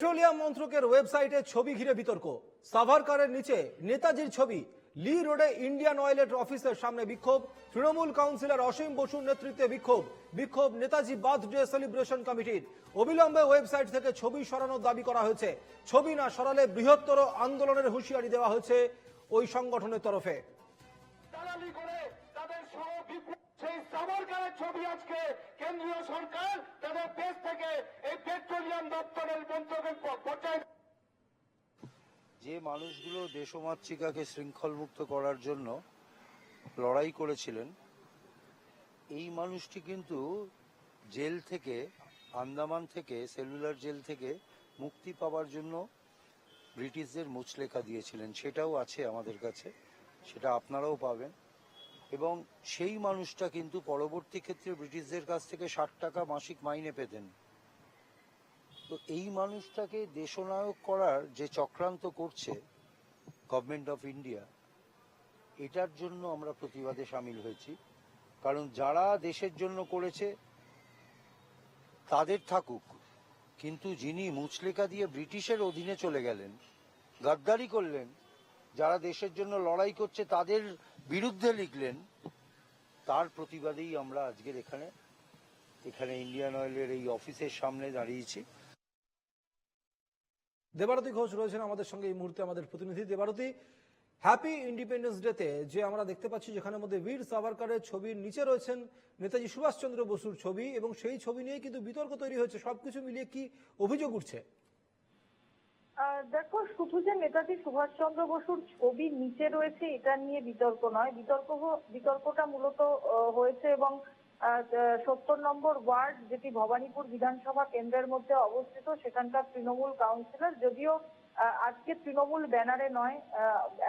Petroleum মন্ত্রকের ওয়েবসাইটে ছবি ঘিরে বিতর্ক। সাভারকারের নিচে নেতাজির ছবি, লি রোডে ইন্ডিয়ান অয়েলের অফিসের সামনে বিক্ষোভ, তৃণমূল কাউন্সিলর অসীম বসুর নেতৃত্বে বিক্ষোভ বিক্ষোভ নেতাজি বার্থডে সেলিব্রেশন কমিটির। অবিলম্বে ওয়েবসাইট থেকে ছবি সরানোর দাবি করা হয়েছে। ছবি না সরালে বৃহত্তর আন্দোলনের হুঁশিয়ারি দেওয়া হয়েছে ওই সংগঠনের তরফে। সেই সাভারকারের ছবি আজকে কেন্দ্রীয় সরকার তাদের দেশ থেকে এই যে মানুষগুলো দেশমাতৃকাকে শৃঙ্খলমুক্ত করার জন্য লড়াই করেছিলেন, এই মানুষটি কিন্তু জেল থেকে, আন্দামান থেকে, সেলুলার জেল থেকে মুক্তি পাওয়ার জন্য ব্রিটিশদের মুচলেখা দিয়েছিলেন। সেটাও আছে আমাদের কাছে, সেটা আপনারাও পাবেন। এবং সেই মানুষটা কিন্তু পরবর্তী ক্ষেত্রে ব্রিটিশদের কাছ থেকে ষাট টাকা মাসিক মাইনে পেতেন। তো এই মানুষটাকে দেশনায়ক করার যে চক্রান্ত করছে গভর্নমেন্ট অফ ইন্ডিয়া এটার জন্য আমরা প্রতিবাদে সামিল হয়েছি। কারণ যারা দেশের জন্য করেছে, তাদের থাকুক। কিন্তু যিনি মুচলেকা দিয়ে ব্রিটিশের অধীনে চলে গেলেন, গাদ্দারি করলেন, যারা দেশের জন্য লড়াই করছে, তাদের বিরুদ্ধে লিখলেন, তার প্রতিবাদেই আমরা আজকের এখানে এখানে ইন্ডিয়ান অয়েলের এই অফিসের সামনে দাঁড়িয়েছি। দেবারতী ঘোষ রয়েছেন আমাদের সঙ্গে এই মুহূর্তে আমাদের প্রতিনিধি। দেবারতী হ্যাপি ইন্ডিপেন্ডেন্স ডেতে যে আমরা দেখতে পাচ্ছি যেখানে মধ্যে বীর সাভারকারের ছবির নিচে রয়েছেন নেতাজি সুভাষচন্দ্র বসুর ছবি এবং সেই ছবি নিয়ে কিন্তু বিতর্ক তৈরি হয়েছে। সবকিছু মিলিয়ে কি অভিযোগ উঠছে? দেখো, শুধু যে নেতাজি সুভাষচন্দ্র বসুর ছবি নিচে রয়েছে, এটা নিয়ে বিতর্ক নয়। বিতর্ক বিতর্কটা মূলত হয়েছে এবং সত্তর নম্বর ওয়ার্ড, যেটি ভবানীপুর বিধানসভা কেন্দ্রের মধ্যে অবস্থিত, সেখানকার তৃণমূল কাউন্সিলর, যদিও আজকে তৃণমূল ব্যানারে নয়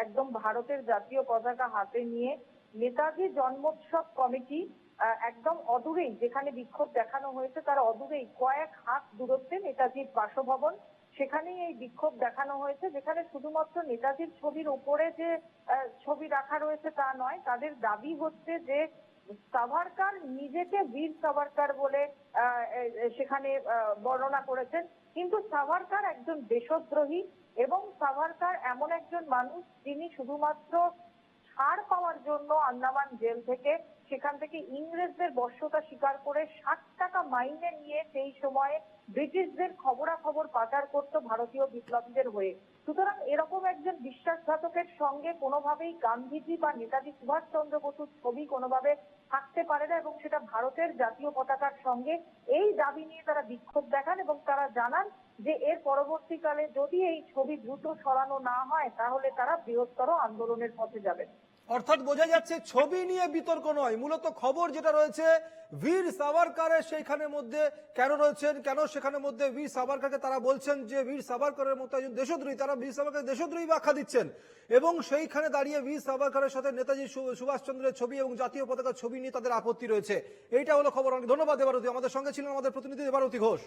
একদম ভারতের জাতীয় পতাকা হাতে নিয়ে নেতাজি জন্মোৎসব কমিটি একদম অদূরেই যেখানে বিক্ষোভ দেখানো হয়েছে, তার অদূরেই কয়েক হাত দূরত্বে নেতাজির বাসভবন, সেখানেই এই বিক্ষোভ দেখানো হয়েছে, যেখানে শুধুমাত্র নেতাজির ছবির উপরে যে ছবি রাখা রয়েছে তা নয়, তাদের দাবি হচ্ছে যে সাভারকার নিজেকে বীর সাভারকার বলে সেখানে বর্ণনা করেছেন। কিন্তু সাভারকার একজন দেশদ্রোহী এবং সাভারকার এমন একজন মানুষ যিনি শুধুমাত্র জন্য আন্দামান জেল থেকে, সেখান থেকে ইংরেজদের বর্ষতা স্বীকার করে ষাট টাকা মাইনে নিয়ে সেই সময়ে ব্রিটিশদের খবরাখবর পাচার করত ভারতীয় বিপ্লবীদের হয়ে। সুতরাং এরকম একজন বিশ্বাসঘাতকের সঙ্গে কোনোভাবেই গান্ধীজি বা নেতাজি সুভাষচন্দ্র বসুর ছবি কোনোভাবে থাকতে পারে না এবং সেটা ভারতের জাতীয় পতাকার সঙ্গে এই দাবি নিয়ে তারা বিক্ষোভ দেখান এবং তারা জানান যে এর পরবর্তীকালে যদি এই ছবি দ্রুত সরানো না হয়, তাহলে তারা বৃহত্তর আন্দোলনের পথে যাবেন। অর্থাৎ বোঝা যাচ্ছে ছবি নিয়ে বিতর্ক নয়। মূলত খবর যেটা রয়েছে বীর সাভারকারের সেইখানে মধ্যে কেন রয়েছেন, কেন সেখানে মধ্যে বীর সাভারকারকে তারা বলছেন যে বীর সাভারকারের মতো একজন দেশদ্রোহী, তারা বীর সাভারকার দেশদ্রোহী ব্যাখ্যা দিচ্ছেন। এবং সেইখানে দাঁড়িয়ে বীর সাভারকারের সাথে নেতাজি সুভাষচন্দ্রের ছবি এবং জাতীয় পতাকার ছবি নিয়ে তাদের আপত্তি রয়েছে। এইটা হলো খবর। অনেক ধন্যবাদ দেবারতী। আমাদের সঙ্গে ছিলেন আমাদের প্রতিনিধি দেবারতী ঘোষ।